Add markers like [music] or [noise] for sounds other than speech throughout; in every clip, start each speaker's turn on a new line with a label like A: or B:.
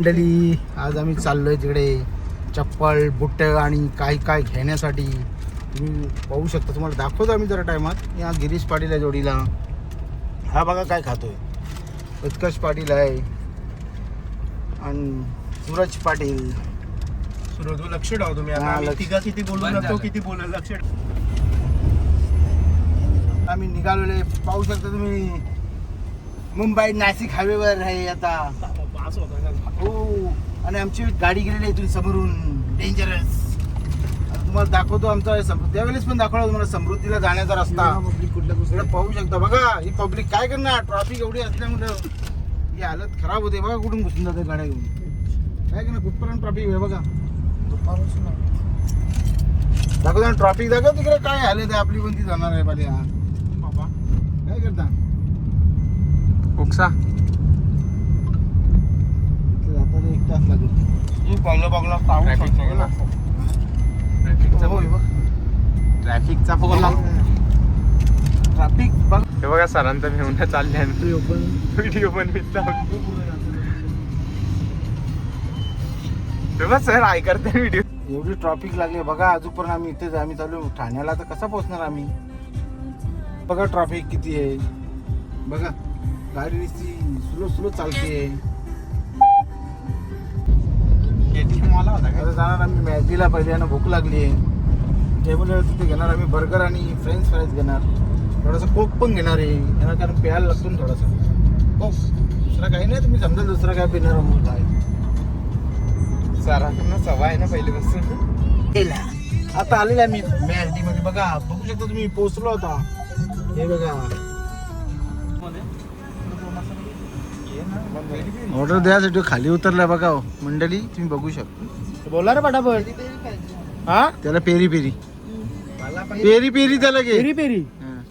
A: मंडळी आज आम्ही चाललोय तिकडे चप्पल बुट्ट आणि काय काय घेण्यासाठी. तुम्ही पाहू शकता तुम्हाला दाखवतो आम्ही जरा टायमात या गिरीश पाटील आहे जोडीला. हा बघा काय खातोय. उत्कर्ष पाटील आहे. आणि सूरज पाटील.
B: सुरज लक्ष ठेवा तुम्ही. आता. तिघा किती बोलू
C: बंद
B: लागतो. किती बोलू लक्ष ठेवा.
A: आम्ही निघालेले पाहू शकता तुम्ही. मुंबई नाशिक हायवेवर आहे आता.
B: पास होता?
A: हो आणि आमची गाडी गेलेली आहे तुम्ही समोरून. डेंजरस तुम्हाला दाखवतो आमचा समृद्धी. त्यावेळेस पण दाखवला तुम्हाला समृद्धीला जाण्याचा रस्ता. इकडे पाहू शकता. बघा ही पब्लिक काय करणार? ट्रॉफिक एवढी असल्यामुळं ही हालत खराब होते. बघा कुठून घुसून जाते गाड्या घेऊन काय करणार? कुठपर्यंत ट्रॉफिक आहे बघा. दाखव ना ट्रॉफिक दाखव तिकडे. काय हालत आहे? आपली कोणती जाणार आहे पाल्या
B: बाबा
A: काय करता जाताना एक तास लागेल.
B: ना.
C: ट्रॅफिकचा
A: बघ.
C: ट्रॅफिकचा फोन
A: ट्रॅफिक बघ.
C: हे बघा सरांचा घेऊन चालले
A: पण.
C: व्हिडिओ पण तेव्हा सर आय करते व्हिडिओ
A: एवढी ट्रॉफिक लागली. बघा अजूनपर्यंत आम्ही इथेच आहे. आम्ही चालू. ठाण्याला तर कसा पोहोचणार आम्ही? बघा ट्रॉफिक किती आहे. बघा. गाडी स्लो स्लो चालते.
B: मला होता
A: आता जाणार आम्ही मॅगडीला पहिल्यानं भूक लागली. आहे टेबल तिथे घेणार आम्ही बर्गर आणि फ्रेंच फ्राईज घेणार. थोडासा कोक पण घेणार आहे. येणार कारण प्यायला लागतो ना थोडासा. कोक दुसरा काही नाही तुम्ही समजा दुसरा काय पिणार मग काय?
C: सरांना सवय आहे ना पहिल्यापासून
A: केला आता आलेला मी मॅगडी मध्ये बघा बघू शकता तुम्ही पोहोचलो होता हे बघा. ऑर्डर द्यायसाठी खाली उतरलाय बघा हो. मंडळी तुम्ही बघू शकता.
B: बोला रे पटापट. हा?
A: त्याला पेरी पेरी. पेरी पेरी त्याला घे.
B: Peri peri.
A: हा.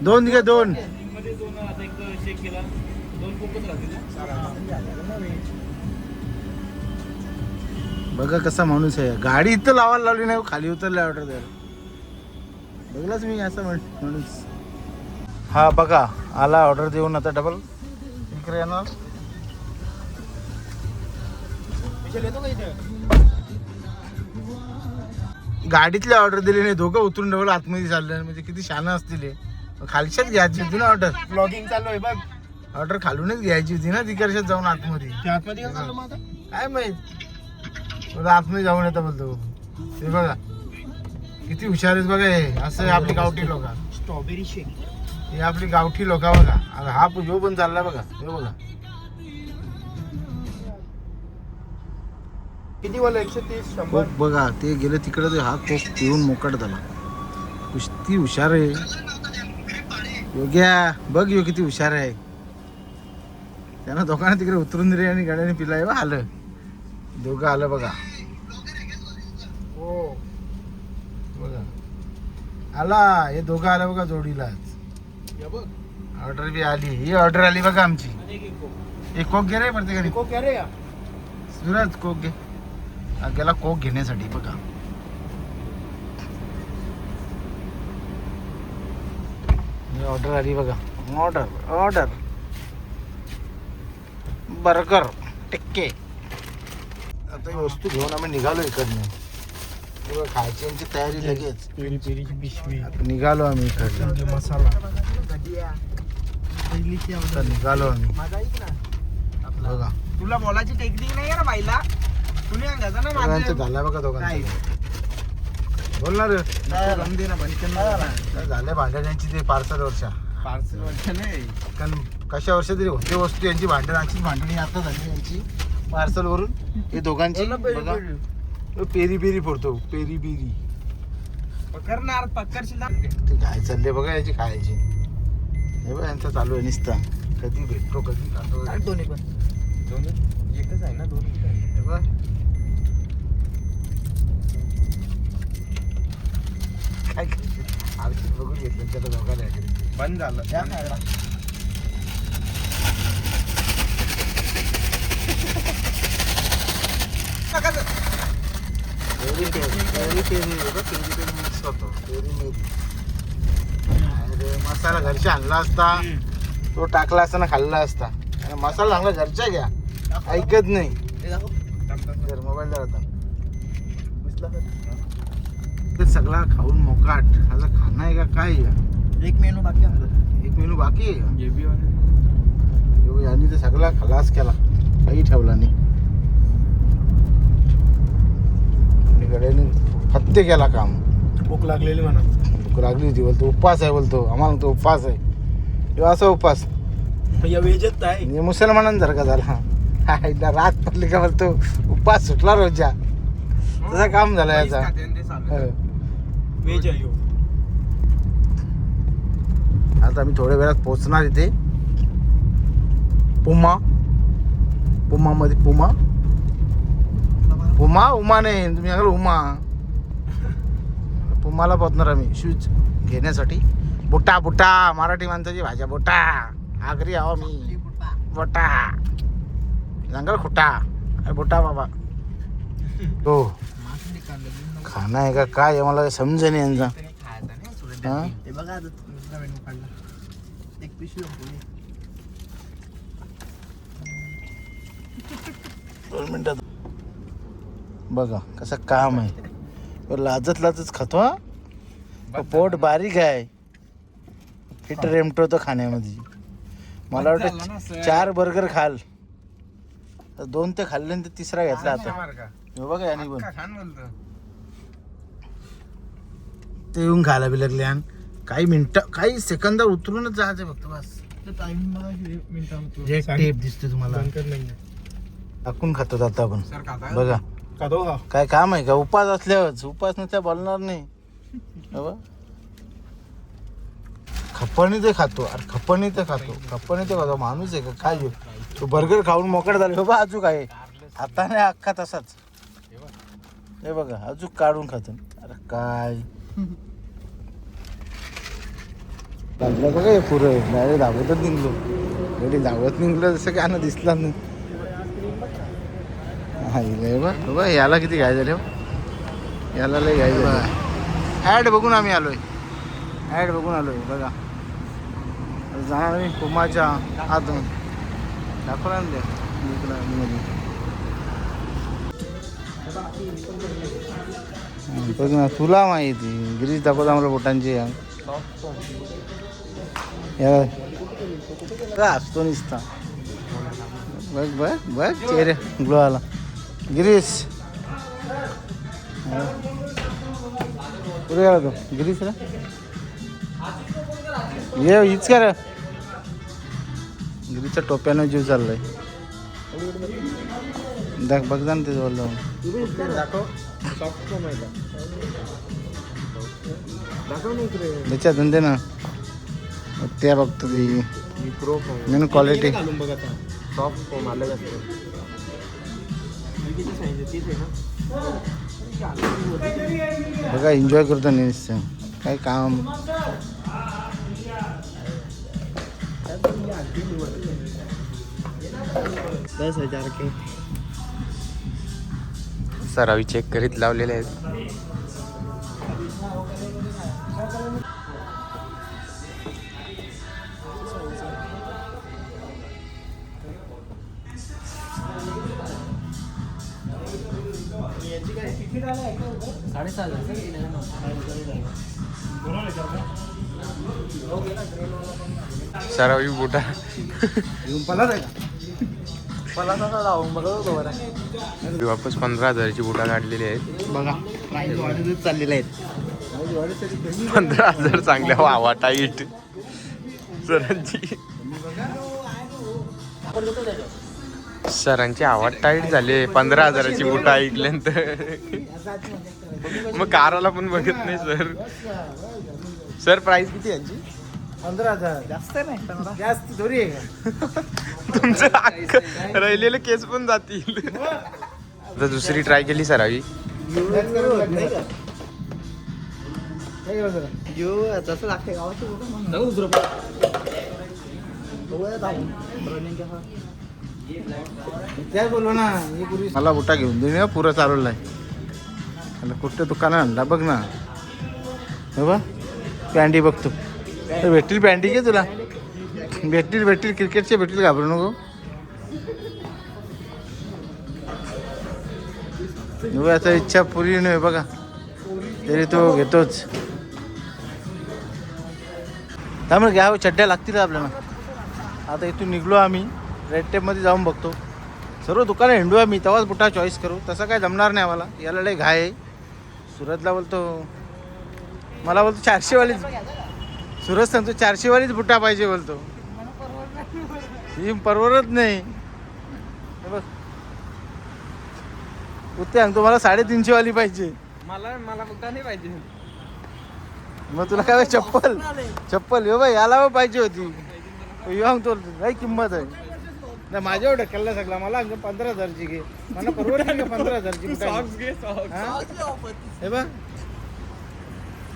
A: दोन घे दोन. बघा कसा माणूस आहे. गाडी इथं लावायला लावली नाही हो, खाली उतरले ऑर्डर द्यायला. बघलाच मी असं म्हण माणूस. हा बघा आला ऑर्डर देऊन आता डबल इकडे येणार. गाडीतले ऑर्डर दिले नाही दोघं उतरून डबल आतमध्ये चालले म्हणजे किती शान असतील हे. खालच्याच घ्यायची होती ना ऑर्डर
B: ब्लॉगिंग चालू आहे बघ.
A: ऑर्डर खालूनच घ्यायची होती ना तिकडच्यात जाऊन आतमध्ये.
B: काय चाललं मग आता?
A: काय माहीत? बोला आतमध्ये जाऊन येतं बोलतो. हे बघा. किती हुशार आहेत बघा हे. असं आपली गावठी लोक.
B: स्ट्रॉबेरी शेक
A: हे आपली गावठी लोक बघा. आता हा ह्यो पण चाललाय बघा. हे बघा.
B: किती बोल एकशे तीस शंभर?
A: कोक बघा ते गेले तिकडे ते हा कोक पिऊन मोकट झाला. कुस्ती हुशार आहे. योग्या बघ यो किती हुशार आहे. त्यांना दोघांना तिकडे उतरून दिले आणि गाड्याने पिलाय. बा आलं. दोघं आलं बघा.
B: हो.
A: बघा. आला. हे दोघं आलं बघा
B: या बघ
A: ऑर्डर बी आली. ही ऑर्डर आली बघा आमची.
B: एक कोक.
A: घे रे प्रत्येकाने
B: कोक घ्या रे
A: सूरज कोक घे. गेला कोक घेण्यासाठी बघा. ऑर्डर आली बघा. ऑर्डर ऑर्डर बर्गर टिक्के. आता ही वस्तू घेऊन आम्ही निघालो इकडनं. खायची यांची तयारी लगेच.
B: पेरी पेरीची पिशवी.
A: निघालो आम्ही इकडनं.
B: मसाला.
A: आता निघालो आम्ही. बघा.
B: तुला बोलायची टेक्निक नाही ना बाईला. तुम्ही अंगाचा ना
A: दोघांचं झालं बघा दोघांचं. बोलणार झालं भांडण यांची ते पार्सल वर्षा
C: पार्सल वर्ष नाही.
A: कारण कशा वर्ष तरी होते वस्तू यांची भांडणाची भांडणी आता झाली यांची पार्सल वरून. हे दोघांची पेरी पेरी. फोडतो पेरी पेरी.
B: पकडणार पकडशील.
A: ते काय चालले बघा याची खायची. हे बघा यांचं चालू आहे. निसता. कधी भेटतो कधी खातो
B: काढ दोन्ही पण.
C: दोन्ही? एकच आहे ना दोन्ही
A: हे बघ. काय करायचं? बघून घेतलं त्याला दोघांना ऍग्री.
C: बंद झालं.
A: द्या खायला. बघा, पेरी पेरी मिक्स होतो पेरी मेरी मसाला घरची आणला असता तो टाकला असता ना खाल्ला असता. आणि मसाला चांगला घरच्या घ्या. ऐकत नाही. मोबाईल जरा ते सगळा खाऊन मोकाट. आता खाणं आहे का काय?
B: एक मेनू बाकी आहे.
A: एक मेनू बाकी आहे. यांनी तर सगळा खलास केला. काही ठेवला नाही. आणि गड्याने फत्ते केला काम.
B: भूक लागलेली म्हणा.
A: लागली होती बोलतो उपवास आहे बोलतो आम्हाला तो उपवास आहे. असा उपवास
B: या वेजत आहे
A: म्हणजे मुसलमानांसारखा झाला. हा एकदा रात पडली का बोलतो उपवास सुटला रोजच्या. तसं काम झालं याचा. हो.
B: वेज आहे.
A: आता आम्ही थोड्या वेळात पोहोचणार इथे. पुमा. पुमा मध्ये पुमा. पुमा उमा नाही तुम्ही सांगाल उमा. पुमाला पोहोचणार आम्ही शूज घेण्यासाठी. बुटा बुटा मराठी माणसाची भाषा बुटा आगरी आहो मी. बुटा जंगल खुटा अरे बुटा बाबा. हो. खाणं आहे का? काय मला समज नाही यांचा.
B: बघा
A: दोन मिनटात बघा कसं काम आहे. लाजत लाजत खातो हा। पोट बारीक आहे फिट रेमटो तो खाण्यामध्ये मला वाटतं. चार बर्गर खाल। दोन ते खाल्ले आणि ते तिसरा घेतला आता। हे बघा यांनी पण। ते येऊन खायला बी लागले आणि काही मिनिटं काही सेकंदावर उतरूनच जायचं फक्त बस.
B: बघा.
A: टेप दिसते तुम्हाला. टाकून खातो आता आपण.
B: खाता? का?
A: बघा काय काम आहे का? उपास असल्यावरच. उपास नसल्या बोलणार नाही. हो खप्पणी ते खातो. अरे खप्पणी ते खातो. खप्पणी ते खातो. माणूस आहे का? काय येऊ बर्गर खाऊन मोकळ झाले. हो बाबा अजून काय आता नाही अख्खा तसाच. हे बघा अजून काढून खातो. अरे काय? लागलं का काय पुरं? डायरेक्ट धावतच निघलो. एवढी धावत निघलो जसं काय ना दिसला नाही. हा इले बा बाबा याला किती घाय झाले हो? याला लय घाय झाले ॲड बघून आम्ही आलोय ॲड बघून आलोय बघा जाणार आम्ही कुमाच्या आतून दाखवला ना ते इकडं मध्ये. हं, बघ ना तुला माहिती गिरीश दाखवत आम्हाला बोटांची या या बघ. का असतो निसता बघ बघ बघ चेहरे ग्लो आला गिरीश. कुठे गेला तो गिरीश रे ये हीच का रे टोप्यानं जीव चाललाय दाख बघ जा ना ते बोललो
B: दाखव. Soft पण आहे का? दाखव ना इकडे.
A: त्याच्या धंदे ना त्या बघतो ती. मेन क्वालिटी
B: किती सांगितलं? तीच आहे ना?
A: बघा एन्जॉय करतो निश्चय काय काम
B: दस हजार के
C: सरावी चेक करीत लावलेले आहेत सरावी बुटा
A: येऊन
B: बरं.
C: वापस पंधरा हजाराची बुटा काढलेली आहेत.
B: बघा प्राईस वाढतच चाललेले आहेत
C: पंधरा हजार चांगल्या वावा टाईट सरांची. सरांची आवाज टाईट झाले पंधरा हजाराची बुटा ऐकल्यानंतर. मग काराला पण बघत नाही सर. सर प्राइस किती यांची?
A: पंधरा हजार.
B: जास्त नाही
A: जास्त थोडी आहे का?
C: तुमचं अख्खं राहिलेले केस पण जातील. आता दुसरी ट्राय केली
B: बघा. जाऊ दुसरं
A: मला बुटा घेऊन दे पुरं चालवला आहे कुठं दुकानात आणला बघ ना. बा पॅन्टी बघतो. भेटतील पॅन्टी घे तुला? भेटतील भेटतील क्रिकेटचे भेटतील घाबरू नको. आता इच्छा पुरी नाही बघा. तरी तो घेतोच. त्यामुळे घ्यावं हो, चड्ड्या लागतील आपल्याला. आता इथून निघलो आम्ही. रेड टेपमध्ये जाऊन बघतो सर्व दुकानं हिंडू आम्ही तेव्हाच बुटा चॉईस करू तसं काय जमणार नाही आम्हाला याला लय घाय आहे सुरतला बोलतो मला बोलतो चारशेवालीच सुरत सांगतो चारशेवालीच बुटा पाहिजे बोलतो ही परवडत नाही हे बघ उते सांगतो मला साडेतीनशे वाली पाहिजे
B: मला मला बुटा नाही पाहिजे
A: मग तुला काय चप्पल चप्पल यो बाई याला पाहिजे होती यो सांगतो काही किंमत आहे नाही माझ्या एवढं कल्ला सगळा. मला अंग पंधरा हजारची घे. मला का पंधरा हजारची? बुटाई?
B: घे सॉक्स
A: हा? हे बघ.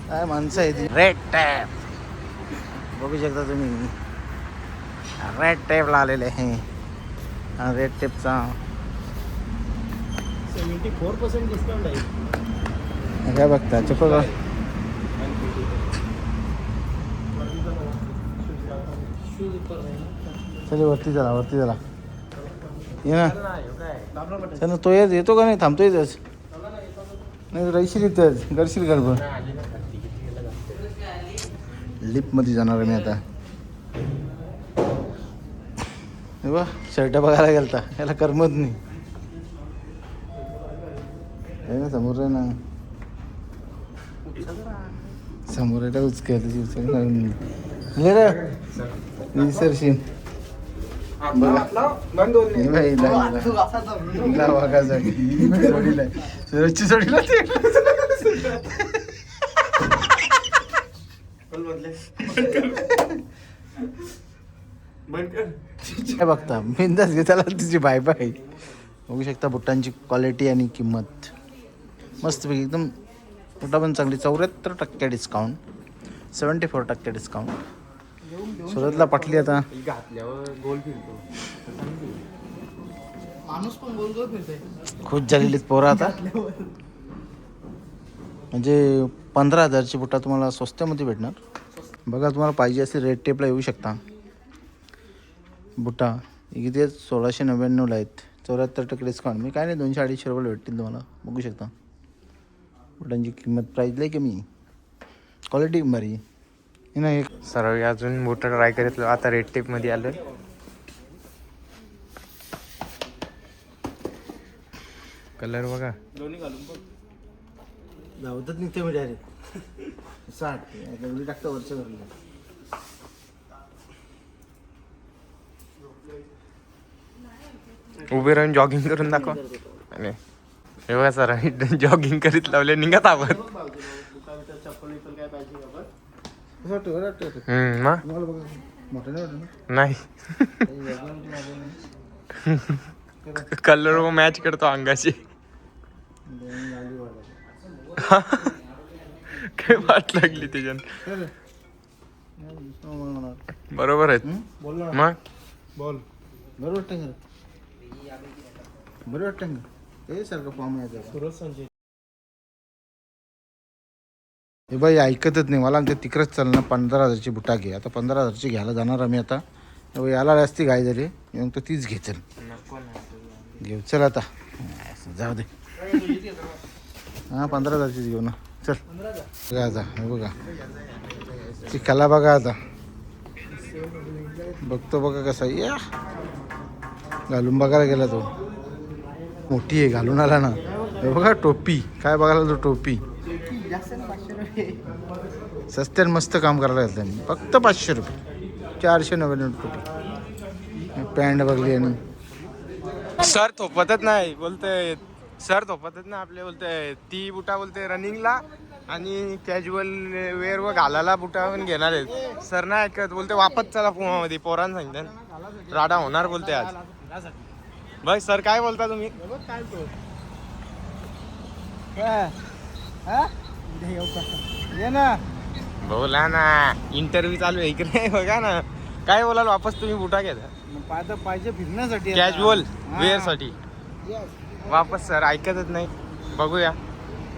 A: काय माणसं आहे ती रेड टॅप बघू शकता तुम्ही. रेड टॅपला आलेले आहे. हा रेड टेपचा
B: सेव्हन्टी फोर पर्सेंट डिस्काउंट आहे.
A: काय बघता चप्पल बघ. चल वरती चला वरती चला. ये ना. चल तो येत येतो का नाही? थांबतो येतच नाही राहशील इथंच. करशील गडबड लिफ्टमध्ये जाणार आहे मी आता. हे बा शर्ट बघायला गेलता. याला करमत नाही. आहे ना समोर आहे ना. समोर आहे उचकायला उचल ले रे विसरशील. सोडीला. सोडीला ते. काय बघता बिंदास घेताला तिची बाय बाय बघू शकता बुटांची क्वालिटी आणि किंमत मस्तपैकी एकदम बुटा पण चांगली चौऱ्याहत्तर टक्के डिस्काउंट सेवन्टी फोर टक्के डिस्काउंट सुरतला पटली आता.
B: घातल्यावर गोल फिरतो.
D: माणूस पण गोल गोल फिरतोय.
A: खुश झालेली आहेत पोरं आता. म्हणजे पंधरा हजारची बुटा तुम्हाला स्वस्तामध्ये भेटणार. बघा तुम्हाला पाहिजे असेल रेड टेपला येऊ शकता. बुटा. किती सोळाशे नव्याण्णवला आहेत. चौऱ्याहत्तर टक्के डिस्काउंट मी काय नाही दोनशे अडीचशे रुपयाला भेटतील तुम्हाला. बघू शकता. बुटांची किंमत प्राईस लई कमी क्वालिटी बरी हे ना एक
C: सर्व अजून मोठं ट्राय करत आता रेड टेपमध्ये आलोय. कलर बघा.
A: धावतच निघते मी डायरेक्ट साठ. एवढी टाकतं
C: उभे राहून जॉगिंग करून दाखव. आणि हे बघा सर जॉगिंग करीत लावले निघत आवाज हम्म मग
A: नाही?
C: कलर मॅच करतो अंगाशी. काय वाट लागली त्याच्यात. बरोबर
A: हं? ना
C: मग
A: बोल बरं वाटतं का बरं वाटतं का सारखं फॉर्म आहे त्याचा.
B: सुरत संजय
A: हे बाई ऐकतच नाही. मला आमच्या तिकडंच चालणार पंधरा हजारची बुटा घे. आता पंधरा हजारची घ्यायला जाणार आम्ही आता. बाई, याला जास्ती घाई झाली मग तो तीच घे चल. घेऊ. चल आता. जाऊ दे. हां पंधरा हजारचीच घेऊ ना. चल. बघा आता हे बघा. ती कला बघा आता. बघतो बघा कसा या. घालून बघायला गेला तो. मोठी आहे घालून आला ना. हे बघा टोपी. काय बघायला तो टोपी?
D: जास्त ना पाचशे रुपये.
A: सस्त्यात मस्त काम करायला घातलं त्यांनी. फक्त पाचशे रुपये. चारशे नव्याण्णव रुपये पॅन्ट बघली आणि
C: सर थोपतच नाही बोलते सर थोपतच नाही आपले बोलते ती बुटा बोलते रनिंगला आणि कॅज्युअल वेअर व घालायला बुटा पण घेणार आहेत. सर नाही ऐकत बोलते वापस चला पुमामध्ये. पोरांना सांगते राडा होणार बोलते आज. बघ सर काय बोलता तुम्ही?
A: ये ना.
C: बोला ना. इंटरव्ह्यू चालू आहे इकडे. [laughs] बघा ना. काय बोलाल? वापस तुम्ही बुटा घ्या
A: पाहिजे पाहिजे फिरण्यासाठी
C: कॅज्युअल
A: हा.
C: वेअरसाठी वापस सर ऐकतच नाही. बघूया.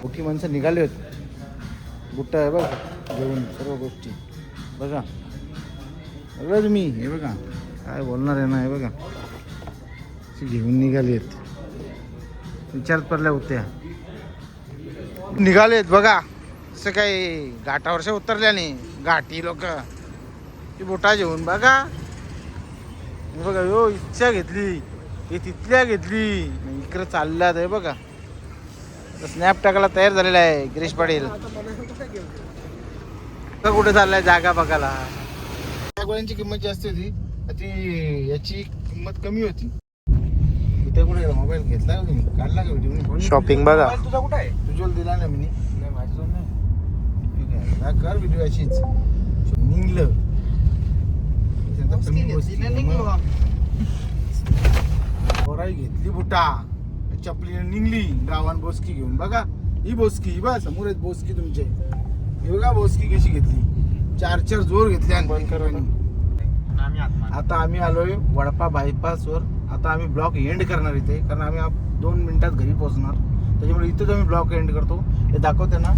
A: मोठी माणसं निघाली होती. बुट्टा आहे बघ. घेऊन सर्व गोष्टी. बघा. बघा तुम्ही. हे बघा. काय बोलणार आहे ना हे बघा. घेऊन निघाली आहेत. विचारत पडल्या होत्या. निघालेत बघा. असं काही घाटावरच्या उतरल्याने घाटी लोक. ती बोटा जेवून बघा. बघा यो इच्छा घेतली. हे तिथल्या घेतली. इकडे चालल्यात आहे बघा. स्नॅप टाकायला तयार झालेला आहे गिरीश पाटील. कुठे चाललाय जागा बघायला? त्या गोळ्यांची किंमत जास्त होती. ती याची किंमत कमी होती. इथे कुठे मोबाईल घेतला काढला का व्हिडिओ
C: शॉपिंग बघा.
B: तुझा कुठं आहे?
A: तुझ्या दिला ना मी. ना कर व्हिडिओ अशीच. निघलं. पोराई घेतली बुटा. चपली निघली. गावान बोसकी घेऊन. बघा ही बोसकी ही बघा समोर आहेत बोसकी तुमचे. ही बघा बोसकी कशी घेतली. चार चार जोर घेतले आता आम्ही आलोय वडपा बायपास वर आता आम्ही ब्लॉक एंड करणार इथे. कारण आम्ही दोन मिनिटात घरी पोहोचणार. त्याच्यामुळे इथेच आम्ही ब्लॉक एंड करतो. हे दाखवते ना.